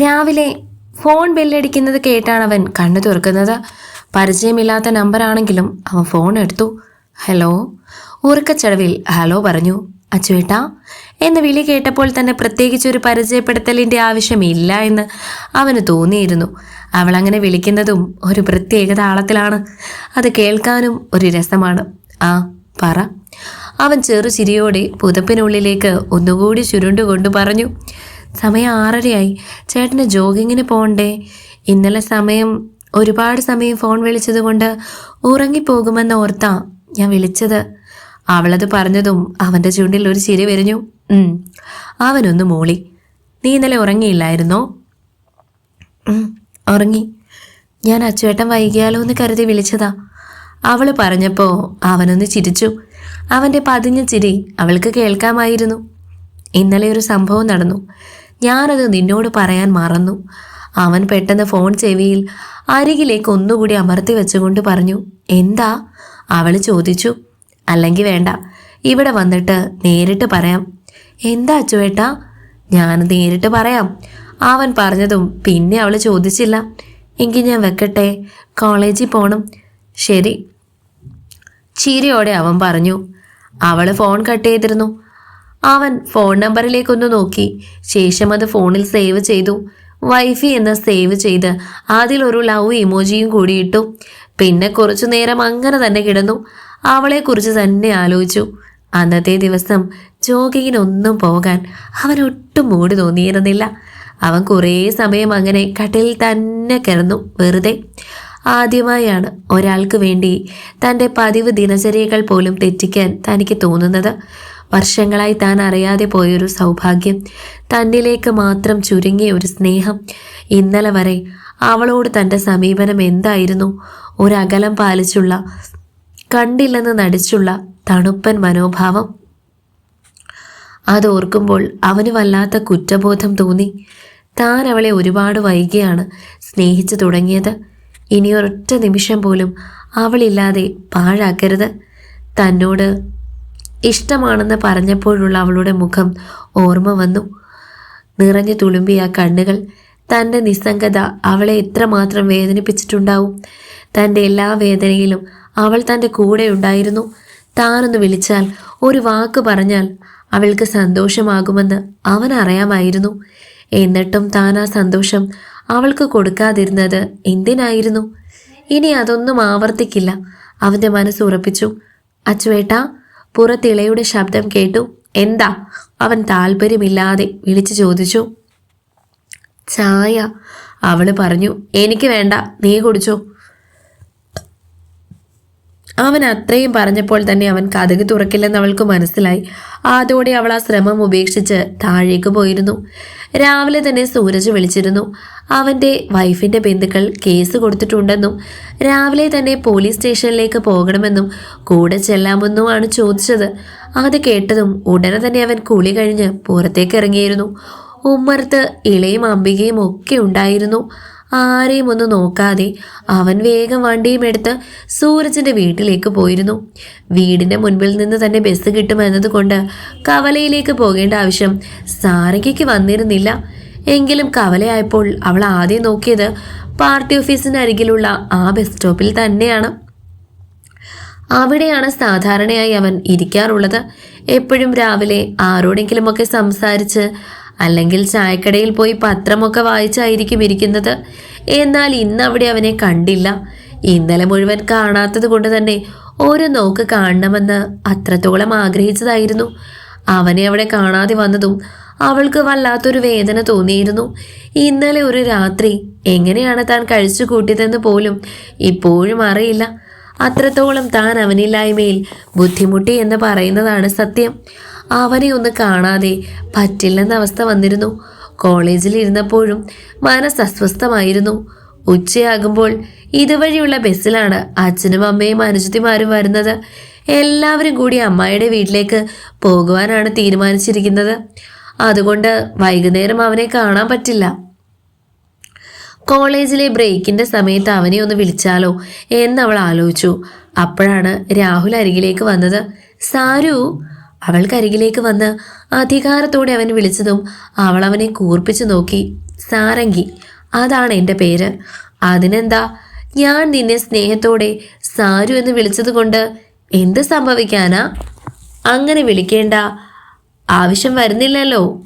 രാവിലെ ഫോൺ ബെല്ലടിക്കുന്നത് കേട്ടാണ് അവൻ കണ്ണു തുറക്കുന്നത്. പരിചയമില്ലാത്ത നമ്പറാണെങ്കിലും അവൻ ഫോൺ എടുത്തു. ഹലോ ഉറക്കച്ചടവിൽ ഹലോ പറഞ്ഞു. അച്ചുവേട്ടാ എന്ന് വിളി കേട്ടപ്പോൾ തന്നെ പ്രത്യേകിച്ചൊരു പരിചയപ്പെടുത്തലിന്റെ ആവശ്യമില്ല എന്ന് അവന് തോന്നിയിരുന്നു. അവൾ അങ്ങനെ വിളിക്കുന്നതും ഒരു പ്രത്യേക താളത്തിലാണ് അത് കേൾക്കാനും ഒരു രസമാണ്. ആ പറ. അവൻ ചെറു ചിരിയോടെ പുതപ്പിനുള്ളിലേക്ക് ഒന്നുകൂടി ചുരുണ്ടുകൊണ്ട് പറഞ്ഞു. സമയം ആറരയായി. ചേട്ടന് ജോഗിങ്ങിന് പോകണ്ടേ ഇന്നലെ സമയം ഒരുപാട് സമയം ഫോൺ വിളിച്ചത് കൊണ്ട് ഉറങ്ങിപ്പോകുമെന്ന് ഓർത്താ ഞാൻ വിളിച്ചത്. അവളത് പറഞ്ഞതും അവന്റെ ചുണ്ടിൽ ഒരു ചിരി വിരിഞ്ഞു. അവനൊന്ന് മൂളി. നീ ഇന്നലെ ഉറങ്ങിയില്ലായിരുന്നോ? ഉറങ്ങി. ഞാൻ അച്ചുവേട്ടൻ വൈകിയാലോ എന്ന് കരുതി വിളിച്ചതാ. അവൾ പറഞ്ഞപ്പോൾ അവനൊന്ന് ചിരിച്ചു. അവന്റെ പതിഞ്ഞ ചിരി അവൾക്ക് കേൾക്കാമായിരുന്നു. ഇന്നലെ ഒരു സംഭവം നടന്നു. ഞാനത് നിന്നോട് പറയാൻ മറന്നു. അവൻ പെട്ടെന്ന് ഫോൺ ചെവിയിൽ അരികിലേക്ക് ഒന്നുകൂടി അമർത്തി വെച്ചുകൊണ്ട് പറഞ്ഞു എന്താ? അവൾ ചോദിച്ചു അല്ലെങ്കിൽ വേണ്ട ഇവിടെ വന്നിട്ട് നേരിട്ട് പറയാം. എന്താ അച്ചുവേട്ടാ? ഞാൻ നേരിട്ട് പറയാം അവൻ പറഞ്ഞതും പിന്നെ അവൾ ചോദിച്ചില്ല. എങ്കിൽ ഞാൻ വെക്കട്ടെ കോളേജിൽ പോകണം ശരി ചിരിയോടെ അവൻ പറഞ്ഞു. അവൾ ഫോൺ കട്ട് ചെയ്തിരുന്നു. അവൻ ഫോൺ നമ്പറിലേക്കൊന്ന് നോക്കി. ശേഷം അത് ഫോണിൽ സേവ് ചെയ്തു. വൈഫി എന്ന് സേവ് ചെയ്ത് അതിലൊരു ലവ് ഇമോജിയും കൂടി ഇട്ടു. പിന്നെ കുറച്ചു നേരം അങ്ങനെ തന്നെ കിടന്നു. അവളെക്കുറിച്ച് തന്നെ ആലോചിച്ചു. അന്നത്തെ ദിവസം ജോഗിങ്ങിനൊന്നും പോകാൻ അവൻ ഒട്ടും മൂടി തോന്നിയിരുന്നില്ല. അവൻ കുറേ സമയം അങ്ങനെ കട്ടിൽ തന്നെ കിടന്നു വെറുതെ. ആദ്യമായാണ് ഒരാൾക്ക് വേണ്ടി തന്റെ പതിവ് ദിനചര്യകൾ പോലും തെറ്റിക്കാൻ തനിക്ക് തോന്നുന്നത്. വർഷങ്ങളായി താൻ അറിയാതെ പോയൊരു സൗഭാഗ്യം. തന്നിലേക്ക് മാത്രം ചുരുങ്ങിയ ഒരു സ്നേഹം. ഇന്നലെ വരെ അവളോട് തന്റെ സമീപനം എന്തായിരുന്നു? ഒരകലം പാലിച്ചുള്ള കണ്ടില്ലെന്ന് നടിച്ചുള്ള തണുപ്പൻ മനോഭാവം. അതോർക്കുമ്പോൾ അവന് വല്ലാത്ത കുറ്റബോധം തോന്നി. താൻ അവളെ ഒരുപാട് വൈകിയാണ് സ്നേഹിച്ചു തുടങ്ങിയത്. ഇനി ഒരൊറ്റ നിമിഷം പോലും അവളില്ലാതെ പാഴാക്കരുത്. തന്നോട് ഇഷ്ടമാണെന്ന് പറഞ്ഞപ്പോഴുള്ള അവളുടെ മുഖം ഓർമ്മ വന്നു. നിറഞ്ഞു തുളുമ്പിയ കണ്ണുകൾ തന്റെ നിസ്സംഗത അവളെ എത്രമാത്രം വേദനിപ്പിച്ചിട്ടുണ്ടാവും. തന്റെ എല്ലാ വേദനയിലും അവൾ തന്റെ കൂടെ ഉണ്ടായിരുന്നു. താനൊന്ന് വിളിച്ചാൽ ഒരു വാക്ക് പറഞ്ഞാൽ അവൾക്ക് സന്തോഷമാകുമെന്ന് അവൻ അറിയാമായിരുന്നു. എന്നിട്ടും താൻ ആ സന്തോഷം അവൾക്ക് കൊടുക്കാതിരുന്നത് എന്തിനായിരുന്നു? ഇനി അതൊന്നും ആവർത്തിക്കില്ല. അവന്റെ മനസ്സ് ഉറപ്പിച്ചു. അച്ചുവേട്ടാ പുറത്തിളയുടെ ശബ്ദം കേട്ടു. എന്താ? അവൻ താല്പര്യമില്ലാതെ വിളിച്ചു ചോദിച്ചു. ചായ അവൾ പറഞ്ഞു. എനിക്ക് വേണ്ട. നീ കുടിച്ചോ. അവൻ അത്രയും പറഞ്ഞപ്പോൾ തന്നെ അവൻ കഥക് തുറക്കില്ലെന്ന് അവൾക്ക് മനസ്സിലായി. അതോടെ അവൾ ആ ശ്രമം ഉപേക്ഷിച്ച് താഴേക്ക് പോയിരുന്നു. രാവിലെ തന്നെ സൂരജ് വിളിച്ചിരുന്നു. അവന്റെ വൈഫിന്റെ ബന്ധുക്കൾ കേസ് കൊടുത്തിട്ടുണ്ടെന്നും രാവിലെ തന്നെ പോലീസ് സ്റ്റേഷനിലേക്ക് പോകണമെന്നും കൂടെ ചെല്ലാമെന്നുമാണ് ചോദിച്ചത്. അത് കേട്ടതും ഉടനെ തന്നെ അവൻ കുളി കഴിഞ്ഞ് പുറത്തേക്ക് ഇറങ്ങിയിരുന്നു. ഉമ്മർത്ത് ഇളയും അംബികയും ഒക്കെ ഉണ്ടായിരുന്നു. ആരെയും ഒന്ന് നോക്കാതെ അവൻ വേഗം വണ്ടിയും എടുത്ത് സൂരജിന്റെ വീട്ടിലേക്ക് പോയിരുന്നു. വീടിന്റെ മുൻപിൽ നിന്ന് തന്നെ ബസ് കിട്ടുമെന്നതുകൊണ്ട് കവലയിലേക്ക് പോകേണ്ട ആവശ്യം സാരംഗയ്ക്ക് വന്നിരുന്നില്ല. എങ്കിലും കവലയായപ്പോൾ അവൾ ആദ്യം നോക്കിയത് പാർട്ടി ഓഫീസിന് അരികിലുള്ള ആ ബസ് സ്റ്റോപ്പിൽ തന്നെയാണ്. അവിടെയാണ് സാധാരണയായി അവൻ ഇരിക്കാറുള്ളത്. എപ്പോഴും രാവിലെ ആരോടെങ്കിലുമൊക്കെ സംസാരിച്ച് അല്ലെങ്കിൽ ചായക്കടയിൽ പോയി പത്രമൊക്കെ വായിച്ചായിരിക്കും ഇരിക്കുന്നത്. എന്നാൽ ഇന്ന് അവിടെ അവനെ കണ്ടില്ല. ഇന്നലെ മുഴുവൻ കാണാത്തത് കൊണ്ട് തന്നെ ഓരോ നോക്ക് കാണണമെന്ന് അത്രത്തോളം ആഗ്രഹിച്ചതായിരുന്നു. അവനെ അവിടെ കാണാതെ വന്നതും അവൾക്ക് വല്ലാത്തൊരു വേദന തോന്നിയിരുന്നു. ഇന്നലെ ഒരു രാത്രി എങ്ങനെയാണ് താൻ കഴിച്ചു കൂട്ടിയതെന്ന് പോലും ഇപ്പോഴും അറിയില്ല. അത്രത്തോളം താൻ അവനില്ലായ്മയിൽ ബുദ്ധിമുട്ടി എന്ന് പറയുന്നതാണ് സത്യം. അവനെ ഒന്ന് കാണാതെ പറ്റില്ലെന്ന അവസ്ഥ വന്നിരുന്നു. കോളേജിൽ ഇരുന്നപ്പോഴും മനസ്സ് അസ്വസ്ഥമായിരുന്നു. ഉച്ചയാകുമ്പോൾ ഇതുവഴിയുള്ള ബസ്സിലാണ് അച്ഛനും അമ്മയും അനുജത്തിമാരും വരുന്നത്. എല്ലാവരും കൂടി അമ്മായിയുടെ വീട്ടിലേക്ക് പോകുവാനാണ് തീരുമാനിച്ചിരിക്കുന്നത്. അതുകൊണ്ട് വൈകുന്നേരം അവനെ കാണാൻ പറ്റില്ല. കോളേജിലെ ബ്രേക്കിന്റെ സമയത്ത് അവനെ ഒന്ന് വിളിച്ചാലോ എന്ന് അവൾ ആലോചിച്ചു. അപ്പോഴാണ് രാഹുൽ അരികിലേക്ക് വന്നത്. സാരു അവൾക്കരികിലേക്ക് വന്ന് അധികാരത്തോടെ അവൻ വിളിച്ചതും അവൾ അവനെ കൂർപ്പിച്ചു നോക്കി. സാരംഗി അതാണ് എന്റെ പേര്. അതിനെന്താ? ഞാൻ നിന്നെ സ്നേഹത്തോടെ സാരു എന്ന് വിളിച്ചതുകൊണ്ട് എന്ത് സംഭവിക്കാനാ? അങ്ങനെ വിളിക്കേണ്ട ആവശ്യം വരുന്നില്ലല്ലോ.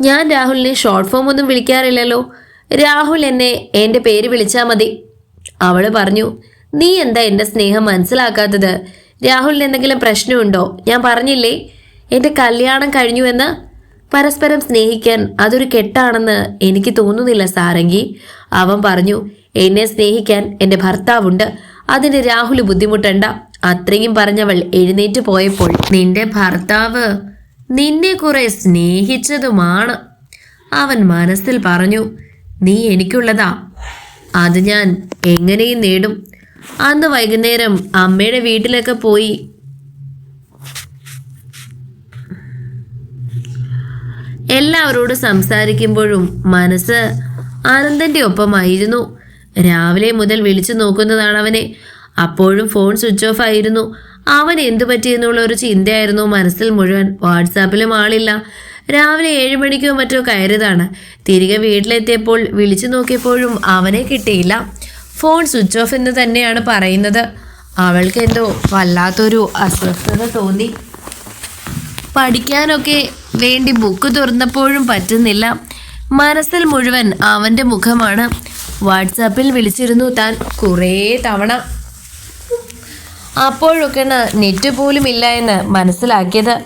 ഞാൻ രാഹുലിനെ ഷോർട്ട് ഫോം ഒന്നും വിളിക്കാറില്ലല്ലോ. രാഹുൽ എന്നെ എന്റെ പേര് വിളിച്ചാ മതി. അവൾ പറഞ്ഞു നീ എന്താ എന്റെ സ്നേഹം മനസ്സിലാക്കാത്തത്? രാഹുലിന് എന്തെങ്കിലും പ്രശ്നമുണ്ടോ? ഞാൻ പറഞ്ഞില്ലേ എന്റെ കല്യാണം കഴിഞ്ഞു എന്ന്? പരസ്പരം സ്നേഹിക്കാൻ അതൊരു കെട്ടാണെന്ന് എനിക്ക് തോന്നുന്നില്ല സാരംഗി. അവൻ പറഞ്ഞു എന്നെ സ്നേഹിക്കാൻ എന്റെ ഭർത്താവുണ്ട്. അതിന് രാഹുൽ ബുദ്ധിമുട്ടണ്ട. അത്രയും പറഞ്ഞവൾ എഴുന്നേറ്റ് പോയപ്പോൾ നിന്റെ ഭർത്താവ് നിന്നെ കുറെ സ്നേഹിച്ചതുമാണ്. അവൻ മനസ്സിൽ പറഞ്ഞു നീ എനിക്കുള്ളതാ. അത് ഞാൻ എങ്ങനെയും നേടും. അന്ന് വൈകുന്നേരം അമ്മയുടെ വീട്ടിലൊക്കെ പോയി. എല്ലാവരോടും സംസാരിക്കുമ്പോഴും മനസ്സ് ആനന്ദന്റെ ഒപ്പമായിരുന്നു. രാവിലെ മുതൽ വിളിച്ചു നോക്കുന്നതാണ് അവനെ. അപ്പോഴും ഫോൺ സ്വിച്ച് ഓഫ് ആയിരുന്നു. അവൻ എന്തു പറ്റിയെന്നുള്ള ഒരു ചിന്തയായിരുന്നു മനസ്സിൽ മുഴുവൻ. വാട്സാപ്പിലും ആളില്ല. രാവിലെ ഏഴ് മണിക്കോ മറ്റോ കയറിയതാണ്. തിരികെ വീട്ടിലെത്തിയപ്പോൾ വിളിച്ചു നോക്കിയപ്പോഴും അവനെ കിട്ടിയില്ല. ഫോൺ സ്വിച്ച് ഓഫ് എന്ന് തന്നെയാണ് പറയുന്നത്. അവൾക്ക് എന്തോ വല്ലാത്തൊരു അസ്വസ്ഥത തോന്നി. പഠിക്കാനൊക്കെ വേണ്ടി ബുക്ക് തുറന്നപ്പോഴും പറ്റുന്നില്ല. മനസ്സിൽ മുഴുവൻ അവന്റെ മുഖമാണ്. വാട്സാപ്പിൽ വിളിച്ചിരുന്നു താൻ കുറേ തവണ. അപ്പോഴൊക്കെയാണ് നെറ്റ് പോലും ഇല്ല എന്ന് മനസ്സിലാക്കിയത്.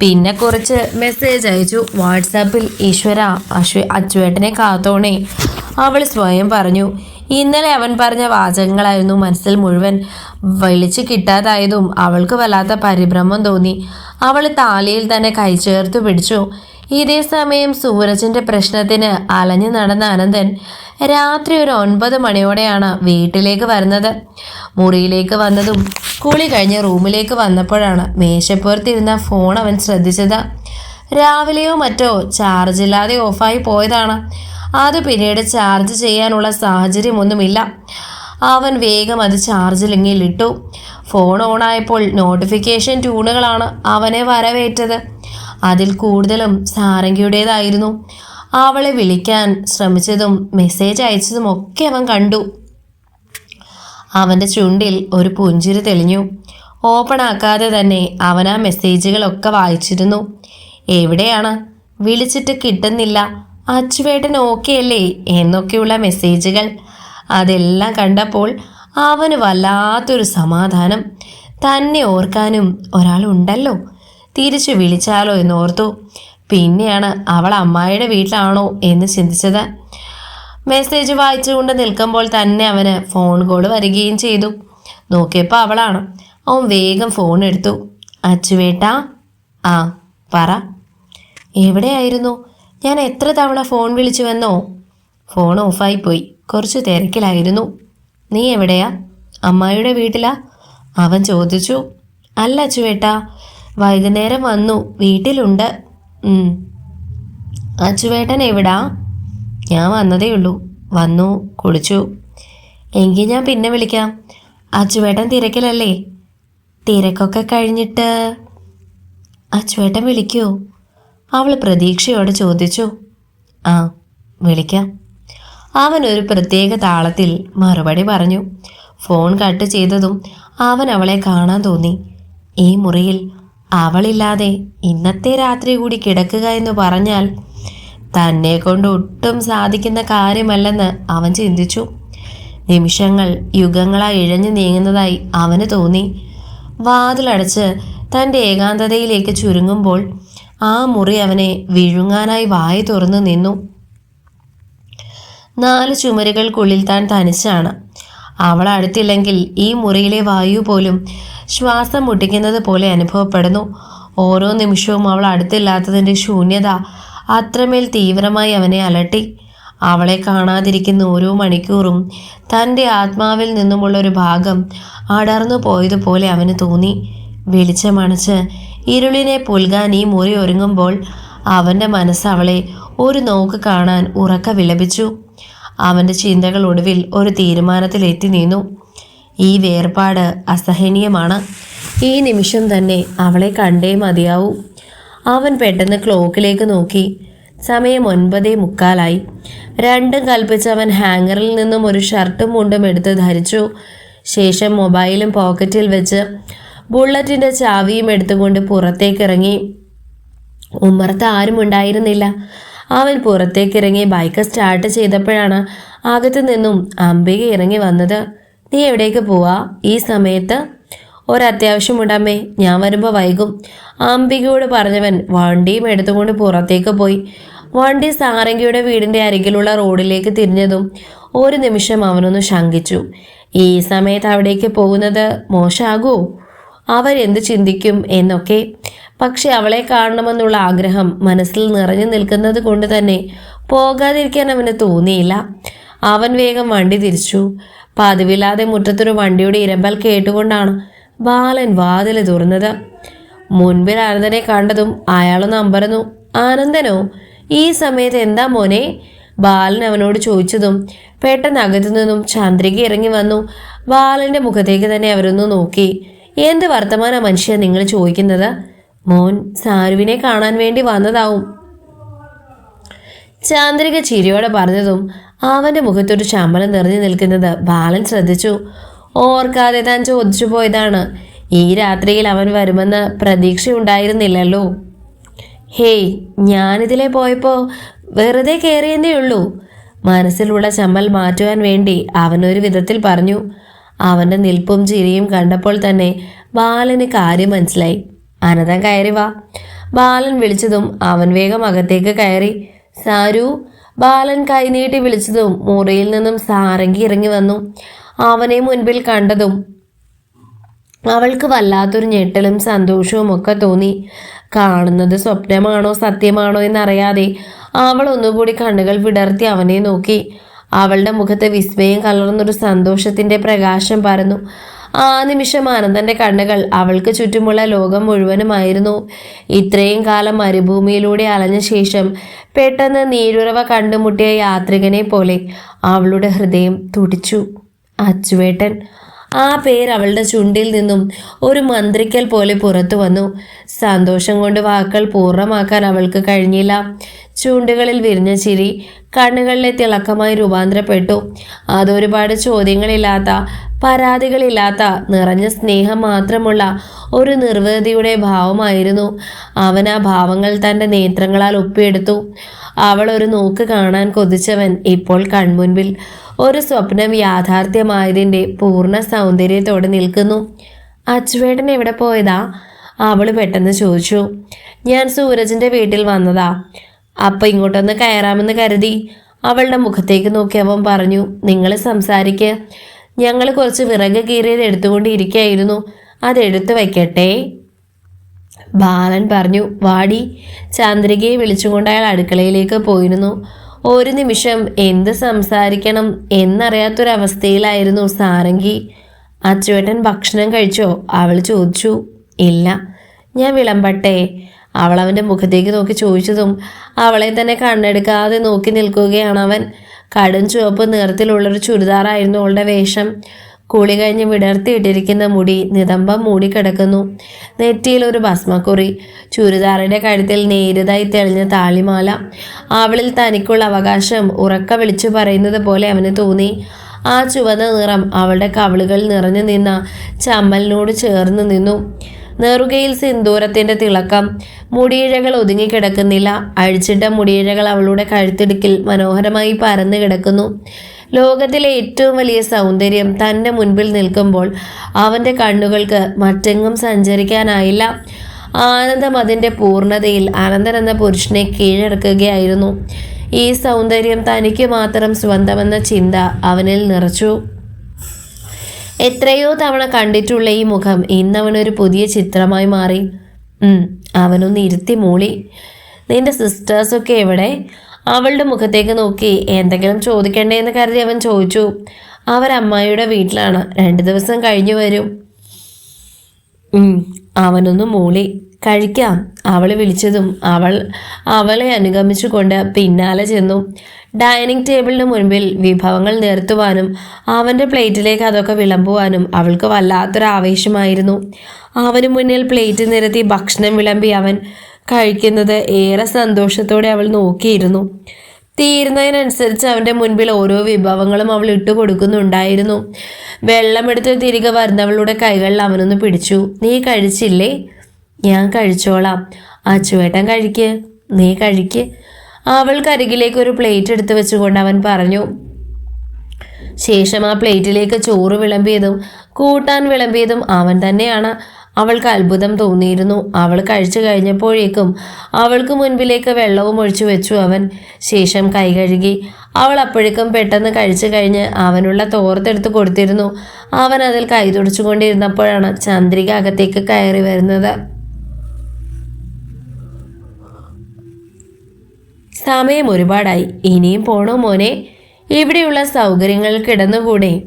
പിന്നെ കുറച്ച് മെസ്സേജ് അയച്ചു. വാട്സാപ്പിൽ ഈശ്വര അശ്വ അച്ചുവേട്ടനെ കാത്തോണേ. അവൾ സ്വയം പറഞ്ഞു ഇന്നലെ അവൻ പറഞ്ഞ വാചകങ്ങളായിരുന്നു മനസ്സിൽ മുഴുവൻ വിളിച്ച് കിട്ടാതായതും. അവൾക്ക് വല്ലാത്ത പരിഭ്രമം തോന്നി. അവൾ താലിയിൽ തന്നെ കൈ ചേർത്ത് പിടിച്ചു. ഇതേ സമയം സൂരജിന്റെ പ്രശ്നത്തിന് അലഞ്ഞു നടന്ന അനന്തൻ രാത്രി ഒരു ഒൻപത് മണിയോടെയാണ് വീട്ടിലേക്ക് വരുന്നത്. മുറിയിലേക്ക് വന്നതും കുളി കഴിഞ്ഞ് റൂമിലേക്ക് വന്നപ്പോഴാണ് മേശപ്പുറത്തിരുന്ന ഫോൺ അവൻ ശ്രദ്ധിച്ചത്. രാവിലെയോ മറ്റോ ചാർജ് ഇല്ലാതെ ഓഫായി പോയതാണ്. അത് പിന്നീട് ചാർജ് ചെയ്യാനുള്ള സാഹചര്യമൊന്നുമില്ല. അവൻ വേഗം അത് ചാർജിലിങ്ങിലിട്ടു ഫോൺ ഓണായപ്പോൾ നോട്ടിഫിക്കേഷൻ ട്യൂണുകളാണ് അവനെ വരവേറ്റത്. അതിൽ കൂടുതലും സാരംഗിയുടേതായിരുന്നു. അവളെ വിളിക്കാൻ ശ്രമിച്ചതും മെസ്സേജ് അയച്ചതും ഒക്കെ അവൻ കണ്ടു. അവന്റെ ചുണ്ടിൽ ഒരു പുഞ്ചിരി തെളിഞ്ഞു. ഓപ്പൺ ആക്കാതെ തന്നെ അവൻ ആ മെസ്സേജുകളൊക്കെ വായിച്ചിരുന്നു. എവിടെയാണ്? വിളിച്ചിട്ട് കിട്ടുന്നില്ല. അച്ചുവേട്ടൻ ഓക്കെ അല്ലേ എന്നൊക്കെയുള്ള മെസ്സേജുകൾ അതെല്ലാം കണ്ടപ്പോൾ അവന് വല്ലാത്തൊരു സമാധാനം. തന്നെ ഓർക്കാനും ഒരാളുണ്ടല്ലോ. തിരിച്ചു വിളിച്ചാലോ എന്നോർത്തു പിന്നെയാണ് അവൾ അമ്മായിയുടെ വീട്ടിലാണോ? എന്ന് ചിന്തിച്ചത്. മെസ്സേജ് വായിച്ചുകൊണ്ട് നിൽക്കുമ്പോൾ തന്നെ അവന് ഫോൺ കോൾ വരികയും ചെയ്തു. നോക്കിയപ്പോൾ അവളാണ്. അവൻ വേഗം ഫോൺ എടുത്തു. അച്ചുവേട്ട ആ പറ. എവിടെയായിരുന്നു? ഞാൻ എത്ര തവണ ഫോൺ വിളിച്ചുവെന്നോ? ഫോൺ ഓഫായി പോയി. കുറച്ച് തിരക്കിലായിരുന്നു. നീ എവിടെയാ? അമ്മായിയുടെ വീട്ടിലാ? അവൻ ചോദിച്ചു. അല്ല അച്ചുവേട്ടാ. വൈകുന്നേരം വന്നു. വീട്ടിലുണ്ട്. അച്ചുവേട്ടൻ എവിടാ? ഞാൻ വന്നതേ ഉള്ളൂ. വന്നു കുളിച്ചു. എങ്കിൽ ഞാൻ പിന്നെ വിളിക്കാം. അച്ചുവേട്ടൻ തിരക്കിലല്ലേ? തിരക്കൊക്കെ കഴിഞ്ഞിട്ട് അച്ചുവേട്ടൻ വിളിക്കുമോ അവൾ പ്രതീക്ഷയോടെ ചോദിച്ചു. ആ വിളിക്കാം. അവൻ ഒരു പ്രത്യേക താളത്തിൽ മറുപടി പറഞ്ഞു. ഫോൺ കട്ട് ചെയ്തതും അവൻ അവളെ കാണാൻ തോന്നി. ഈ മുറിയിൽ അവളില്ലാതെ ഇന്നത്തെ രാത്രി കൂടി കിടക്കുക എന്ന് പറഞ്ഞാൽ തന്നെ കൊണ്ട് ഒട്ടും സാധിക്കുന്ന കാര്യമല്ലെന്ന് അവൻ ചിന്തിച്ചു. നിമിഷങ്ങൾ യുഗങ്ങളായി ഇഴഞ്ഞു നീങ്ങുന്നതായി അവന് തോന്നി. വാതിലടച്ച് തന്റെ ഏകാന്തതയിലേക്ക് ചുരുങ്ങുമ്പോൾ ആ മുറി അവനെ വിഴുങ്ങാനായി വായി തുറന്നു നിന്നു. നാല് ചുമരുകൾക്കുള്ളിൽ താൻ തനിച്ചാണ്. അവൾ അടുത്തില്ലെങ്കിൽ ഈ മുറിയിലെ വായു പോലും ശ്വാസം മുട്ടിക്കുന്നത് പോലെ അനുഭവപ്പെടുന്നു. ഓരോ നിമിഷവും അവൾ അടുത്തില്ലാത്തതിന്റെ ശൂന്യത അത്രമേൽ തീവ്രമായി അവനെ അലട്ടി. അവളെ കാണാതിരിക്കുന്ന ഓരോ മണിക്കൂറും തന്റെ ആത്മാവിൽ നിന്നുമുള്ള ഒരു ഭാഗം അടർന്നു പോയതുപോലെ അവന് തോന്നി. വെളിച്ചമണച്ച് ഇരുളിനെ പുൽകാൻ ഈ മുറി ഒരുങ്ങുമ്പോൾ അവന്റെ മനസ്സ് അവളെ ഒരു നോക്ക് കാണാൻ ഉറക്ക വിലപിച്ചു. അവന്റെ ചിന്തകൾ ഒടുവിൽ ഒരു തീരുമാനത്തിലെത്തി നീന്നു. ഈ വേർപാട് അസഹനീയമാണ്. ഈ നിമിഷം തന്നെ അവളെ കണ്ടേ മതിയാവൂ. അവൻ പെട്ടെന്ന് ക്ലോക്കിലേക്ക് നോക്കി. സമയം ഒൻപതേ മുക്കാലായി. രണ്ടും കൽപ്പിച്ച് അവൻ ഹാങ്ങറിൽ നിന്നും ഒരു ഷർട്ടും മുണ്ടും എടുത്ത് ധരിച്ചു. ശേഷം മൊബൈലും പോക്കറ്റിൽ വെച്ച് ബുള്ളറ്റിന്റെ ചാവിയും എടുത്തുകൊണ്ട് പുറത്തേക്കിറങ്ങി. ഉമ്മറത്ത് ആരും ഉണ്ടായിരുന്നില്ല അവൻ പുറത്തേക്കിറങ്ങി ബൈക്ക് സ്റ്റാർട്ട് ചെയ്തപ്പോഴാണ് അകത്തു നിന്നും അംബിക ഇറങ്ങി വന്നത്. നീ എവിടേക്ക് പോവാ? ഈ സമയത്ത് ഒരത്യാവശ്യം ഇടാമേ ഞാൻ വരുമ്പോൾ വൈകും. അംബികയോട് പറഞ്ഞവൻ വണ്ടിയും എടുത്തുകൊണ്ട് പുറത്തേക്ക് പോയി. വണ്ടി സാരംഗിയുടെ വീടിന്റെ അരികിലുള്ള റോഡിലേക്ക് തിരിഞ്ഞതും ഒരു നിമിഷം അവനൊന്ന് ശങ്കിച്ചു. ഈ സമയത്ത് അവിടേക്ക് പോകുന്നത് മോശമാകുമോ അവരെന്ത് ചിന്തിക്കും എന്നൊക്കെ. പക്ഷെ അവളെ കാണണമെന്നുള്ള ആഗ്രഹം മനസ്സിൽ നിറഞ്ഞു നിൽക്കുന്നത് കൊണ്ട് തന്നെ പോകാതിരിക്കാൻ അവന് തോന്നിയില്ല. അവൻ വേഗം വണ്ടി തിരിച്ചു. പതിവില്ലാതെ മുറ്റത്തൊരു വണ്ടിയുടെ ഇരമ്പൽ കേട്ടുകൊണ്ടാണ് ബാലൻ വാതിൽ തുറന്നത്. മുൻപിൽ ആനന്ദനെ കണ്ടതും അയാളൊന്ന് അമ്പരന്നു ആനന്ദനോ ഈ സമയത്ത് എന്താ മോനെ? ബാലൻ അവനോട് ചോദിച്ചതും പെട്ടെന്ന് അകത്തു നിന്നും ചന്ദ്രിക ഇറങ്ങി വന്നു. ബാലന്റെ മുഖത്തേക്ക് തന്നെ അവരൊന്ന് നോക്കി. എന്ത് വർത്തമാന മനുഷ്യ നിങ്ങൾ ചോദിക്കുന്നത്? മോൻ സാരുവിനെ കാണാൻ വേണ്ടി വന്നതാവും. ചാന്ദ്രിക ചിരിയോടെ പറഞ്ഞതും അവന്റെ മുഖത്തൊരു ശമ്പളം നിറഞ്ഞു നിൽക്കുന്നത് ബാലൻ ശ്രദ്ധിച്ചു. ഓർക്കാതെ താൻ ചോദിച്ചു പോയതാണ് ഈ രാത്രിയിൽ അവൻ വരുമെന്ന് പ്രതീക്ഷയുണ്ടായിരുന്നില്ലല്ലോ. ഹേയ് ഞാനിതിലെ പോയപ്പോൾ വെറുതെ കയറിയെന്നേ ഉള്ളൂ. മനസ്സിലുള്ള ചമ്മൽ മാറ്റുവാൻ വേണ്ടി അവനൊരു വിധത്തിൽ പറഞ്ഞു. അവന്റെ നിൽപ്പും ചിരിയും കണ്ടപ്പോൾ തന്നെ ബാലന് കാര്യം മനസ്സിലായി. അനതം കയറി വാ. ബാലൻ വിളിച്ചതും അവൻ വേഗം അകത്തേക്ക് കയറി. സാരു ബാലൻ കൈനീട്ടി വിളിച്ചതും മുറിയിൽ നിന്നും സാരംഗി ഇറങ്ങി വന്നു. അവനെ മുൻപിൽ കണ്ടതും അവൾക്ക് വല്ലാത്തൊരു ഞെട്ടലും സന്തോഷവും ഒക്കെ തോന്നി. കാണുന്നത് സ്വപ്നമാണോ സത്യമാണോ എന്നറിയാതെ അവൾ ഒന്നുകൂടി കണ്ണുകൾ വിടർത്തി അവനെ നോക്കി. അവളുടെ മുഖത്തെ വിസ്മയം കലർന്നൊരു സന്തോഷത്തിന്റെ പ്രകാശം പരന്നു. ആ നിമിഷം ആനന്ദന്റെ കണ്ണുകൾ അവൾക്ക് ചുറ്റുമുള്ള ലോകം മുഴുവനുമായിരുന്നു. ഇത്രയും കാലം മരുഭൂമിയിലൂടെ അലഞ്ഞ ശേഷം പെട്ടെന്ന് നീരുറവ കണ്ടുമുട്ടിയ യാത്രികനെ പോലെ അവളുടെ ഹൃദയം തുടിച്ചു. അച്ചുവേട്ടൻ ആ പേര് അവളുടെ ചുണ്ടിൽ നിന്നും ഒരു മന്ത്രിക്കൽ പോലെ പുറത്തു വന്നു. സന്തോഷം കൊണ്ട് വാക്കുകൾ പൂർണമാക്കാൻ അവൾക്ക് കഴിഞ്ഞില്ല. ചൂണ്ടുകളിൽ വിരിഞ്ഞ ചിരി കണ്ണുകളിലെ തിളക്കമായി രൂപാന്തരപ്പെട്ടു. അതൊരുപാട് ചോദ്യങ്ങളില്ലാത്ത പരാതികളില്ലാത്ത നിറഞ്ഞ സ്നേഹം മാത്രമുള്ള ഒരു നിർവൃതിയുടെ ഭാവമായിരുന്നു. അവൻ ആ ഭാവങ്ങൾ തന്റെ നേത്രങ്ങളാൽ ഒപ്പിയെടുത്തു. അവൾ ഒരു നോക്ക് കാണാൻ കൊതിച്ചവൻ ഇപ്പോൾ കൺമുൻപിൽ. ഒരു സ്വപ്നം യാഥാർത്ഥ്യമായതിന്റെ പൂർണ സൗന്ദര്യത്തോടെ നിൽക്കുന്നു. അച്ചുവേട്ടൻ എവിടെ പോയതാ? അവൾ പെട്ടെന്ന് ചോദിച്ചു. ഞാൻ സൂരജിന്റെ വീട്ടിൽ വന്നതാ. അപ്പം ഇങ്ങോട്ടൊന്ന് കയറാമെന്ന് കരുതി. അവളുടെ മുഖത്തേക്ക് നോക്കി അവൻ പറഞ്ഞു നിങ്ങൾ സംസാരിക്കുക ഞങ്ങൾ കുറച്ച് വിറക് കീറിയത് എടുത്തുകൊണ്ടിരിക്കുകയായിരുന്നു അതെടുത്ത് വയ്ക്കട്ടെ ബാലൻ പറഞ്ഞു വാടി ചാന്ദ്രികയെ വിളിച്ചുകൊണ്ട് അയാൾ അടുക്കളയിലേക്ക് പോയിരുന്നു. ഒരു നിമിഷം എന്ത് സംസാരിക്കണം എന്നറിയാത്തൊരവസ്ഥയിലായിരുന്നു സാരംഗി. അച്ചുവേട്ടൻ ഭക്ഷണം കഴിച്ചോ? അവൾ ചോദിച്ചു. ഇല്ല ഞാൻ വിളമ്പട്ടെ. അവൾ അവന്റെ മുഖത്തേക്ക് നോക്കി ചോദിച്ചതും അവളെ തന്നെ കണ്ണെടുക്കാതെ നോക്കി നിൽക്കുകയാണ് അവൻ. കടും ചുവപ്പ് നിറത്തിലുള്ളൊരു ചുരിദാറായിരുന്നു അവളുടെ വേഷം. കുളി കഴിഞ്ഞ് വിടർത്തിയിട്ടിരിക്കുന്ന മുടി നിതംബം മൂടിക്കിടക്കുന്നു. നെറ്റിയിൽ ഒരു ഭസ്മക്കുറി. ചുരിദാറിന്റെ കഴുത്തിൽ നേരിതായി തെളിഞ്ഞ താളിമാല. അവളിൽ തനിക്കുള്ള അവകാശം ഉറക്ക വിളിച്ചു പറയുന്നത് പോലെ അവന് തോന്നി. ആ ചുവന്ന നിറം അവളുടെ കവിളുകൾ നിറഞ്ഞു നിന്ന ചമ്മലിനോട് ചേർന്ന് നിന്നു. നെറുകയിൽ സിന്ദൂരത്തിന്റെ തിളക്കം. മുടിയിഴകൾ ഒതുങ്ങിക്കിടക്കുന്നില്ല അഴിച്ചിട്ട മുടിയിഴകൾ അവളുടെ കഴുത്തിടുക്കിൽ മനോഹരമായി പരന്നു കിടക്കുന്നു. ലോകത്തിലെ ഏറ്റവും വലിയ സൗന്ദര്യം തന്റെ മുൻപിൽ നിൽക്കുമ്പോൾ അവന്റെ കണ്ണുകൾക്ക് മറ്റെങ്ങും സഞ്ചരിക്കാനായില്ല. ആനന്ദം അതിന്റെ പൂർണതയിൽ ആനന്ദൻ എന്ന പുരുഷനെ കീഴടക്കുകയായിരുന്നു. ഈ സൗന്ദര്യം തനിക്ക് മാത്രം സ്വന്തമെന്ന ചിന്ത അവനിൽ നിറച്ചു. എത്രയോ തവണ കണ്ടിട്ടുള്ള ഈ മുഖം ഇന്നവനൊരു പുതിയ ചിത്രമായി മാറി. അവനൊന്ന് ഇരുത്തി മൂളി. നിന്റെ സിസ്റ്റേഴ്സൊക്കെ എവിടെ? അവളുടെ മുഖത്തേക്ക് നോക്കി എന്തെങ്കിലും ചോദിക്കണ്ടേന്ന് കരുതി അവൻ ചോദിച്ചു അവരമ്മായിയുടെ വീട്ടിലാണ്. രണ്ട് ദിവസം കഴിഞ്ഞു വരും. അവനൊന്ന് മൂളി കഴിക്കാം അവൾ വിളിച്ചതും അവൾ അവളെ അനുഗമിച്ചുകൊണ്ട് പിന്നാലെ ചെന്നു. ഡൈനിങ് ടേബിളിന് മുൻപിൽ വിഭവങ്ങൾ നിർത്തുവാനും അവന്റെ പ്ലേറ്റിലേക്ക് അതൊക്കെ വിളമ്പുവാനും അവൾക്ക് വല്ലാത്തൊരു ആവേശമായിരുന്നു അവന് മുന്നിൽ പ്ലേറ്റ് നിരത്തി ഭക്ഷണം വിളമ്പി അവൻ കഴിക്കുന്നത് ഏറെ സന്തോഷത്തോടെ അവൾ നോക്കിയിരുന്നു. തീരുന്നതിനനുസരിച്ച് അവന്റെ മുൻപിൽ ഓരോ വിഭവങ്ങളും അവൾ ഇട്ടു കൊടുക്കുന്നുണ്ടായിരുന്നു. വെള്ളമെടുത്ത് തിരികെ വരുന്നവളുടെ കൈകളിൽ അവനൊന്ന് പിടിച്ചു. നീ കഴിച്ചില്ലേ? ഞാൻ കഴിച്ചോളാം. അച്ചുവേട്ടൻ കഴിക്ക്. നീ കഴിക്ക്. അവൾക്കരികിലേക്ക് ഒരു പ്ലേറ്റ് എടുത്തു വെച്ചുകൊണ്ട് അവൻ പറഞ്ഞു. ശേഷം ആ പ്ലേറ്റിലേക്ക് ചോറ് വിളമ്പിയതും കൂട്ടാൻ വിളമ്പിയതും അവൻ തന്നെയാണ്. അവൾക്ക് അത്ഭുതം തോന്നിയിരുന്നു. അവൾ കഴിച്ചു കഴിഞ്ഞപ്പോഴേക്കും അവൾക്ക് മുൻപിലേക്ക് വെള്ളവും ഒഴിച്ചു വെച്ചു അവൻ. ശേഷം കൈ കഴുകി. അവൾ അപ്പോഴേക്കും പെട്ടെന്ന് കഴിച്ചു കഴിഞ്ഞ് അവനുള്ള തോർത്തെടുത്ത് കൊടുത്തിരുന്നു. അവൻ അതിൽ കൈ തുടച്ചുകൊണ്ടിരുന്നപ്പോഴാണ് ചന്ദ്രിക അകത്തേക്ക് കയറി വരുന്നത്. സമയം ഒരുപാടായി. ഇനിയും പോണോ മോനെ? ഇവിടെയുള്ള സൗകര്യങ്ങൾ കിടന്നുകൂടെ?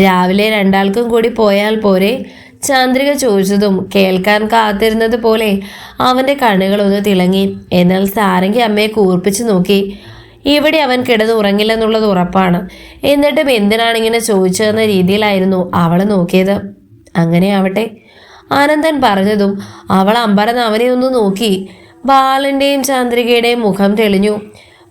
രാവിലെ രണ്ടാൾക്കും കൂടി പോയാൽ പോരെ. ചന്ദ്രിക ചോദിച്ചതും കേൾക്കാൻ കാത്തിരുന്നത് പോലെ അവന്റെ കണ്ണുകളൊന്ന് തിളങ്ങി. എന്നാൽ സാരംഗി അമ്മയെ കൂർപ്പിച്ചു നോക്കി. ഇവിടെ അവൻ കിടന്ന് ഉറങ്ങില്ലെന്നുള്ളത് ഉറപ്പാണ്. എന്നിട്ടും എന്തിനാണ് ഇങ്ങനെ ചോദിച്ചതെന്ന രീതിയിലായിരുന്നു അവൾ നോക്കിയത്. അങ്ങനെ ആവട്ടെ ആനന്ദൻ പറഞ്ഞതും അവൾ അമ്പരന്ന് അവനെ ഒന്ന് നോക്കി. ബാലന്റെയും ചാന്ദ്രികയുടെയും മുഖം തെളിഞ്ഞു.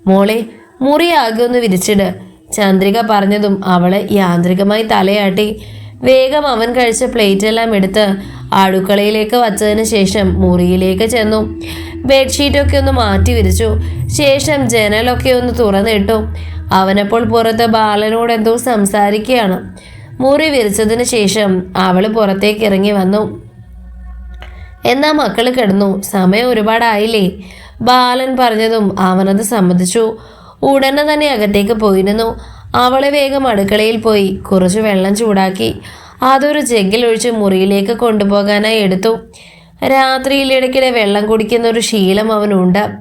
മോളെ മുറിയാകെ ഒന്ന് വിരിച്ചിട് ചന്ദ്രിക പറഞ്ഞതും അവൾ യാന്ത്രികമായി തലയാട്ടി. വേഗം അവൻ കഴിച്ച പ്ലേറ്റ് എല്ലാം എടുത്ത് അടുക്കളയിലേക്ക് വച്ചതിന് ശേഷം മുറിയിലേക്ക് ചെന്നു. ബെഡ്ഷീറ്റൊക്കെ ഒന്ന് മാറ്റി വിരിച്ചു. ശേഷം ജനലൊക്കെ ഒന്ന് തുറന്നിട്ടു. അവനപ്പോൾ പുറത്ത് ബാലനോട് എന്തോ സംസാരിക്കുകയാണ്. മുറി വിരിച്ചതിന് ശേഷം അവൾ പുറത്തേക്ക് ഇറങ്ങി വന്നു. എന്നാ മക്കൾ കിടന്നു? സമയം ഒരുപാടായില്ലേ? ബാലൻ പറഞ്ഞതും അവനത് സമ്മതിച്ചു. ഉടനെ തന്നെ അകത്തേക്ക് പോയിരുന്നു. അവളെ വേഗം അടുക്കളയിൽ പോയി. കുറച്ച് വെള്ളം ചൂടാക്കി അതൊരു ജഗ്ഗിൽ ഒഴിച്ച് മുറിയിലേക്ക് കൊണ്ടുപോകാനായി എടുത്തു. രാത്രിയിൽ ഇടയ്ക്കിടെ വെള്ളം കുടിക്കുന്ന ഒരു ശീലം അവനുണ്ട്.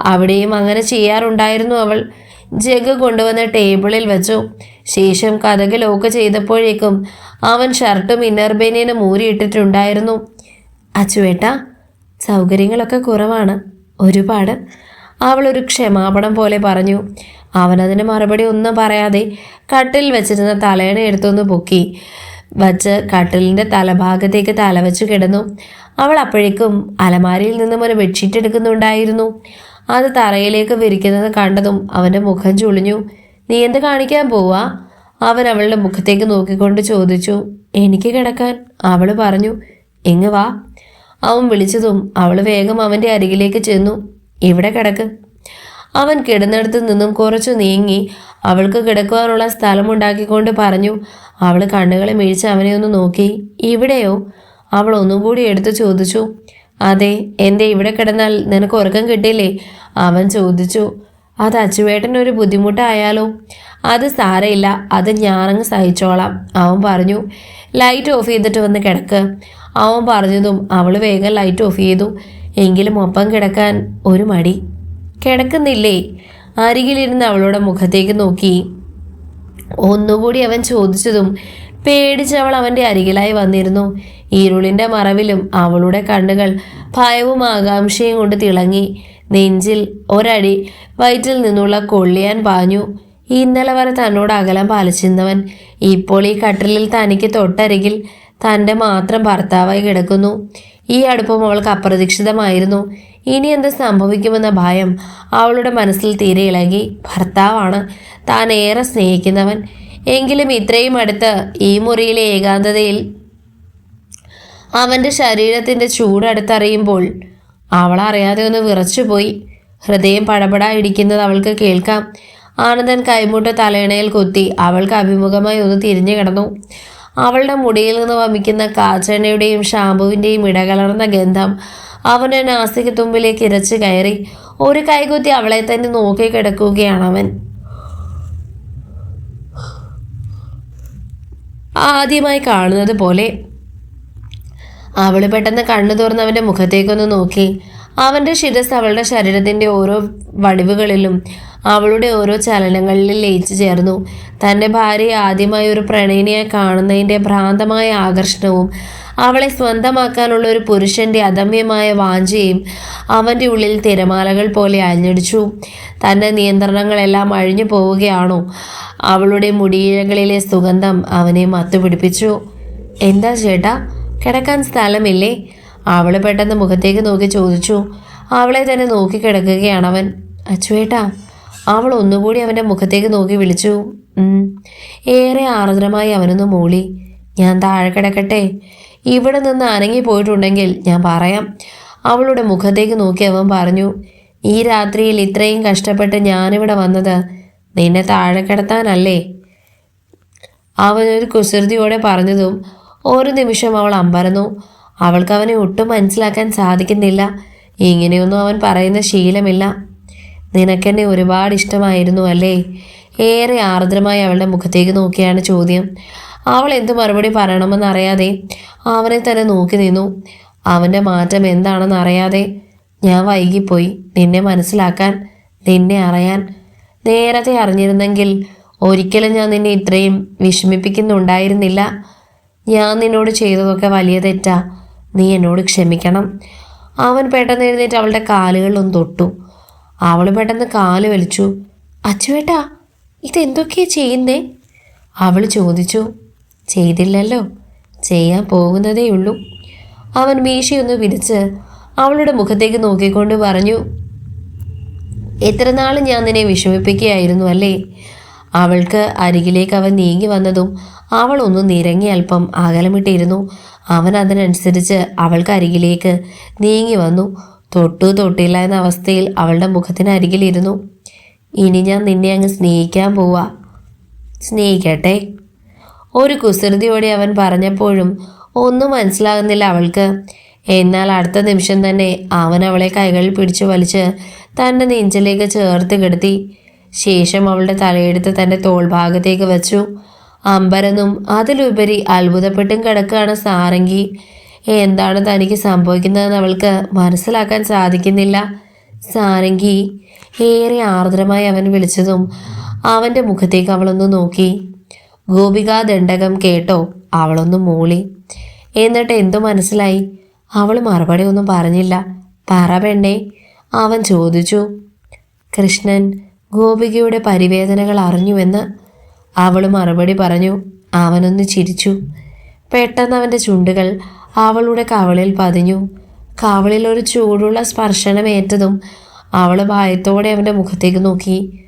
അവിടെയും അങ്ങനെ ചെയ്യാറുണ്ടായിരുന്നു അവൾ. ജഗ് കൊണ്ടുവന്ന് ടേബിളിൽ വെച്ചു. ശേഷം കഥക് ലോക്ക് ചെയ്തപ്പോഴേക്കും അവൻ ഷർട്ടും ഇന്നർ ബനിയനും മൂരിയിട്ടിട്ടുണ്ടായിരുന്നു അച്ചുവേട്ട സൗകര്യങ്ങളൊക്കെ കുറവാണ്. ഒരുപാട്. അവളൊരു ക്ഷമാപണം പോലെ പറഞ്ഞു. അവനതിന് മറുപടി ഒന്നും പറയാതെ കട്ടിൽ വെച്ചിരുന്ന തലയണ എടുത്തൊന്ന് പൊക്കി വച്ച് കട്ടിലിന്റെ തലഭാഗത്തേക്ക് തല വെച്ച് കിടന്നു. അവൾ അപ്പോഴേക്കും അലമാരിയിൽ നിന്നും ഒരു ബെഡ്ഷീറ്റ് എടുക്കുന്നുണ്ടായിരുന്നു. അത് തറയിലേക്ക് വിരിക്കുന്നത് കണ്ടതും അവന്റെ മുഖം ചുളിഞ്ഞു. നീ എന്ത് കാണിക്കാൻ പോവാ? അവൻ അവളുടെ മുഖത്തേക്ക് നോക്കിക്കൊണ്ട് ചോദിച്ചു. എനിക്ക് കിടക്കാൻ അവൾ പറഞ്ഞു. എങ്ങ് വാ. അവൻ വിളിച്ചതും അവൾ വേഗം അവന്റെ അരികിലേക്ക് ചെന്നു. ഇവിടെ കിടക്ക്. അവൻ കിടന്നിടത്തു നിന്നും കുറച്ചു നീങ്ങി. അവൾക്ക് കിടക്കുവാനുള്ള സ്ഥലമുണ്ടാക്കിക്കൊണ്ട് പറഞ്ഞു അവൾ കണ്ണുകളെ മിഴിച്ച് അവനെ ഒന്ന് നോക്കി. ഇവിടെയോ? അവൾ ഒന്നും കൂടി എടുത്തു ചോദിച്ചു. അതെ എന്റെ ഇവിടെ കിടന്നാൽ നിനക്ക് ഉറക്കം കിട്ടില്ലേ? അവൻ ചോദിച്ചു. അത് അച്ചുവേട്ടനൊരു ബുദ്ധിമുട്ടായാലോ? അത് സാരയില്ല അത് ഞാനങ്ങ് സഹിച്ചോളാം അവൻ പറഞ്ഞു. ലൈറ്റ് ഓഫ് ചെയ്തിട്ട് വന്ന് കിടക്ക് അവൻ പറഞ്ഞതും അവൾ വേഗം ലൈറ്റ് ഓഫ് ചെയ്തു. എങ്കിലും ഒപ്പം കിടക്കാൻ ഒരു മടി. കിടക്കുന്നില്ലേ? അരികിലിരുന്ന് അവളുടെ മുഖത്തേക്ക് നോക്കി. ഒന്നുകൂടി അവൻ ചോദിച്ചതും പേടിച്ച് അവൾ അവന്റെ അരികിലായി വന്നിരുന്നു. ഇരുളിന്റെ മറവിലും അവളുടെ കണ്ണുകൾ ഭയവും ആകാംക്ഷയും കൊണ്ട് തിളങ്ങി. നെഞ്ചിൽ ഒരടി വയറ്റിൽ നിന്നുള്ള കൊള്ളിയാൻ പാഞ്ഞു. ഇന്നലെ വരെ തന്നോട് അകലം പാലിച്ചിരുന്നവൻ ഇപ്പോൾ ഈ കട്ടിലിൽ തനിക്ക് തൊട്ടരികിൽ തന്റെ മാത്രം ഭർത്താവായി കിടക്കുന്നു. ഈ അടുപ്പം അവൾക്ക് അപ്രതീക്ഷിതമായിരുന്നു. ഇനി എന്ത് സംഭവിക്കുമെന്ന ഭയം അവളുടെ മനസ്സിൽ തീരെ ഇളകി. ഭർത്താവാണ്. താൻ ഏറെ സ്നേഹിക്കുന്നവൻ. എങ്കിലും ഇത്രയും അടുത്ത് ഈ മുറിയിലെ ഏകാന്തതയിൽ അവന്റെ ശരീരത്തിന്റെ ചൂടടുത്തറിയുമ്പോൾ അവളറിയാതെ ഒന്ന് വിറച്ചുപോയി. ഹൃദയം പടപടാ ഇടിക്കുന്നത് അവൾക്ക് കേൾക്കാം. ആനന്ദൻ കൈമുട്ട് തലയണയിൽ കൊത്തി അവൾക്ക് അഭിമുഖമായി ഒന്ന് തിരിഞ്ഞു കിടന്നു. അവളുടെ മുടിയിൽ നിന്ന് വമിക്കുന്ന കാച്ചെണ്ണയുടെയും ഷാമ്പുവിന്റെയും ഇടകലർന്ന ഗന്ധം അവന്റെ നാസിക തുമ്പിലേക്ക് ഇരച്ചു കയറി ഒരു കൈകുത്തി അവളെ തന്നെ നോക്കി കിടക്കുകയാണ് അവൻ. ആദ്യമായി കാണുന്നത് പോലെ അവൾ പെട്ടെന്ന് കണ്ണു തുറന്ന് അവന്റെ മുഖത്തേക്കൊന്ന് നോക്കി. അവന്റെ ശിരസ് അവളുടെ ശരീരത്തിന്റെ ഓരോ വടിവുകളിലും അവളുടെ ഓരോ ചലനങ്ങളിലും ലയിച്ചു ചേർന്നു. തന്റെ ഭാര്യയെ ആദ്യമായി ഒരു പ്രണയിനിയെ കാണുന്നതിന്റെ ഭ്രാന്തമായ ആകർഷണവും അവളെ സ്വന്തമാക്കാനുള്ള ഒരു പുരുഷന്റെ അദമ്യമായ വാഞ്ചയും അവന്റെ ഉള്ളിൽ തിരമാലകൾ പോലെ അഞ്ഞടിച്ചു തന്റെ നിയന്ത്രണങ്ങളെല്ലാം അഴിഞ്ഞു പോവുകയാണോ. അവളുടെ മുടിയിഴകളിലെ സുഗന്ധം അവനെ മത്തുപിടിപ്പിച്ചു. എന്താ ചേട്ടാ കിടക്കാൻ സ്ഥലമില്ലേ? അവൾ പെട്ടെന്ന് മുഖത്തേക്ക് നോക്കി ചോദിച്ചു. അവളെ തന്നെ നോക്കി കിടക്കുകയാണ് അവൻ അച്ചുവേട്ടാ അവൾ ഒന്നുകൂടി അവന്റെ മുഖത്തേക്ക് നോക്കി വിളിച്ചു. ഏറെ ആർദ്രമായി അവനൊന്ന് മൂളി. ഞാൻ താഴെ കിടക്കട്ടെ? ഇവിടെ നിന്ന് അനങ്ങിപ്പോയിട്ടുണ്ടെങ്കിൽ ഞാൻ പറയാം. അവളുടെ മുഖത്തേക്ക് നോക്കി അവൻ പറഞ്ഞു ഈ രാത്രിയിൽ ഇത്രയും കഷ്ടപ്പെട്ട് ഞാനിവിടെ വന്നത് നിന്നെ താഴെ കിടത്താനല്ലേ? അവനൊരു കുസൃതിയോടെ പറഞ്ഞതും ഒരു നിമിഷം അവൾ അമ്പരന്നു. അവൾക്ക് അവനെ ഒട്ടും മനസ്സിലാക്കാൻ സാധിക്കുന്നില്ല. ഇങ്ങനെയൊന്നും അവൻ പറയുന്ന ശീലമില്ല. നിനക്കെന്നെ ഒരുപാട് ഇഷ്ടമായിരുന്നു അല്ലേ? ഏറെ ആർദ്രമായി അവളുടെ മുഖത്തേക്ക് നോക്കിയാണ് ചോദ്യം. അവൾ എന്ത് മറുപടി പറയണമെന്ന് അറിയാതെ അവനെ തന്നെ നോക്കി നിന്നു. അവന്റെ മാറ്റം എന്താണെന്ന് അറിയാതെ ഞാൻ വൈകിപ്പോയി. നിന്നെ മനസ്സിലാക്കാൻ നിന്നെ അറിയാൻ. നേരത്തെ അറിഞ്ഞിരുന്നെങ്കിൽ ഒരിക്കലും ഞാൻ നിന്നെ ഇത്രയും വിഷമിപ്പിക്കുന്നുണ്ടായിരുന്നില്ല. ഞാൻ നിന്നോട് ചെയ്തതൊക്കെ വലിയ തെറ്റാ. നീ എന്നോട് ക്ഷമിക്കണം. അവൻ പെട്ടെന്ന് എഴുന്നേറ്റ് അവളുടെ കാലുകളിലൊന്ന് തൊട്ടു. അവൾ പെട്ടെന്ന് കാൽ വലിച്ചു. അച്ചുവേട്ടാ ഇതെന്തൊക്കെയാ ചെയ്യുന്നേ? അവൾ ചോദിച്ചു. ചെയ്തില്ലല്ലോ. ചെയ്യാൻ പോകുന്നതേയുള്ളൂ അവൻ മീശയൊന്ന് വിരിച്ച് അവളുടെ മുഖത്തേക്ക് നോക്കിക്കൊണ്ട് പറഞ്ഞു എത്ര നാൾ ഞാൻ നിന്നെ വിഷമിപ്പിക്കുകയായിരുന്നു അല്ലേ? അവൾക്ക് അരികിലേക്ക് അവൻ നീങ്ങി വന്നതും അവൾ ഒന്ന് നിരങ്ങി അല്പം അകലമിട്ടിരുന്നു. അവൻ അതിനനുസരിച്ച് അവൾക്ക് അരികിലേക്ക് നീങ്ങി വന്നു. തൊട്ടു തൊട്ടില്ല എന്ന അവസ്ഥയിൽ അവളുടെ മുഖത്തിന് അരികിലിരുന്നു. ഇനി ഞാൻ നിന്നെ അങ്ങ് സ്നേഹിക്കാൻ പോവാ. സ്നേഹിക്കട്ടെ. ഒരു കുസൃതിയോടെ അവൻ പറഞ്ഞപ്പോഴും ഒന്നും മനസ്സിലാകുന്നില്ല അവൾക്ക്. എന്നാൽ അടുത്ത നിമിഷം തന്നെ അവൻ അവളെ കൈകളിൽ പിടിച്ചു വലിച്ച് തന്റെ നെഞ്ചിലേക്ക് ചേർത്ത് കിടത്തി. ശേഷം അവളുടെ തലയെടുത്ത് തന്റെ തോൾഭാഗത്തേക്ക് വച്ചു. അമ്പരന്നും അതിലുപരി അത്ഭുതപ്പെട്ടും കിടക്കുകയാണ് സാരംഗി. എന്താണ് തനിക്ക് സംഭവിക്കുന്നതെന്ന് അവൾക്ക് മനസ്സിലാക്കാൻ സാധിക്കുന്നില്ല. സാരംഗി ഏറെ ആർദ്രമായി അവൻ വിളിച്ചതും അവന്റെ മുഖത്തേക്ക് അവളൊന്ന് നോക്കി. ഗോപികാ ദണ്ഡകം കേട്ടോ? അവളൊന്ന് മൂളി. എന്നിട്ട് എന്തു മനസ്സിലായി? അവൾ മറുപടി ഒന്നും പറഞ്ഞില്ല. പറ പെണ്ണേ. അവൻ ചോദിച്ചു. കൃഷ്ണൻ ഗോപികയുടെ പരിവേദനകൾ അറിഞ്ഞുവെന്ന് അവൾ മറുപടി പറഞ്ഞു. അവനൊന്ന് ചിരിച്ചു. പെട്ടെന്ന് അവന്റെ ചുണ്ടുകൾ അവളുടെ കവളിൽ പതിഞ്ഞു. കവളിൽ ഒരു ചൂടുള്ള സ്പർശനമേറ്റതും അവൾ ഭയത്തോടെ അവന്റെ മുഖത്തേക്ക് നോക്കി.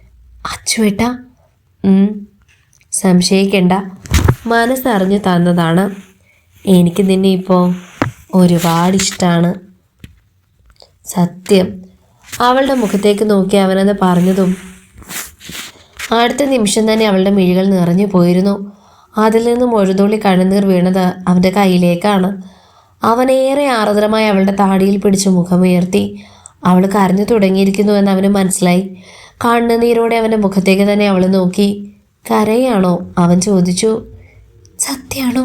അച്ചുവേട്ട. സംശയിക്കണ്ട. മനസ്സറിഞ്ഞു തന്നതാണ്. എനിക്ക് നിന്നെ ഇപ്പോൾ ഒരുപാട് ഇഷ്ടമാണ് സത്യം. അവളുടെ മുഖത്തേക്ക് നോക്കി അവനത് പറഞ്ഞതും അടുത്ത നിമിഷം തന്നെ അവളുടെ മിഴികൾ നിറഞ്ഞു പോയിരുന്നു. അതിൽ നിന്നും ഒഴുതുള്ളി കണ്ണുനീർ വീണത് അവന്റെ കയ്യിലേക്കാണ്. അവനേറെ ആർദ്രമായി അവളുടെ താടിയിൽ പിടിച്ച് മുഖമുയർത്തി. അവൾ കരഞ്ഞു തുടങ്ങിയിരിക്കുന്നുവെന്ന് അവന് മനസ്സിലായി. കണ്ണുനീരോടെ അവന്റെ മുഖത്തേക്ക് തന്നെ അവൾ നോക്കി. കരയാണോ? അവൻ ചോദിച്ചു. സത്യാണോ?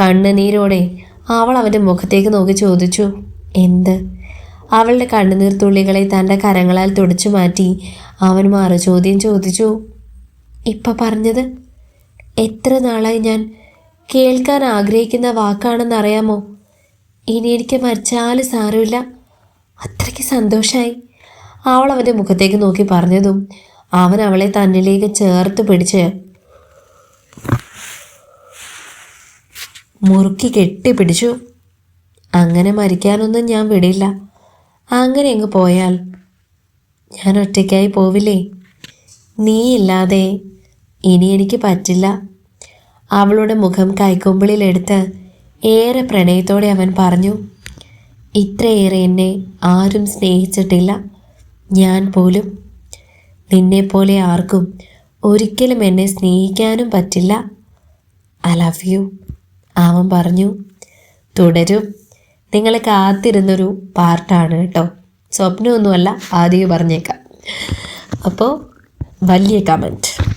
കണ്ണുനീരോടെ അവൾ അവന്റെ മുഖത്തേക്ക് നോക്കി ചോദിച്ചു. എന്ത്? അവളുടെ കണ്ണുനീർ തുള്ളികളെ തന്റെ കരങ്ങളാൽ തുടച്ചു മാറ്റി അവൻ മാറി ചോദ്യം ചോദിച്ചു. ഇപ്പം പറഞ്ഞത്? എത്ര നാളായി ഞാൻ കേൾക്കാൻ ആഗ്രഹിക്കുന്ന വാക്കാണെന്നറിയാമോ? ഇനി എനിക്ക് മരിച്ചാലും സാരമില്ല. അത്രയ്ക്ക് സന്തോഷമായി അവൾ അവന്റെ മുഖത്തേക്ക് നോക്കി പറഞ്ഞതും അവൻ അവളെ തന്നിലേക്ക് ചേർത്ത് പിടിച്ച് മുറുക്കി കെട്ടിപ്പിടിച്ചു. അങ്ങനെ മരിക്കാനൊന്നും ഞാൻ വിടില്ല. അങ്ങനെ അങ്ങ് പോയാൽ ഞാൻ ഒറ്റയ്ക്കായി പോവില്ലേ? നീയില്ലാതെ ഇനി എനിക്ക് പറ്റില്ല. അവളുടെ മുഖം കൈക്കൊമ്പിളിലെടുത്ത് ഏറെ പ്രണയത്തോടെ അവൻ പറഞ്ഞു ഇത്രയേറെ എന്നെ ആരും സ്നേഹിച്ചിട്ടില്ല. ഞാൻ പോലും നിന്നെപ്പോലെ ആർക്കും ഒരിക്കലും എന്നെ സ്നേഹിക്കാനും പറ്റില്ല. ഐ ലവ് യു അവൻ പറഞ്ഞു തുടരും. നിങ്ങൾ കാത്തിരുന്നൊരു പാർട്ടാണ് കേട്ടോ. സ്വപ്നമൊന്നുമല്ല ആദ്യം പറഞ്ഞേക്കാം. അപ്പോൾ വലിയ കമന്റ്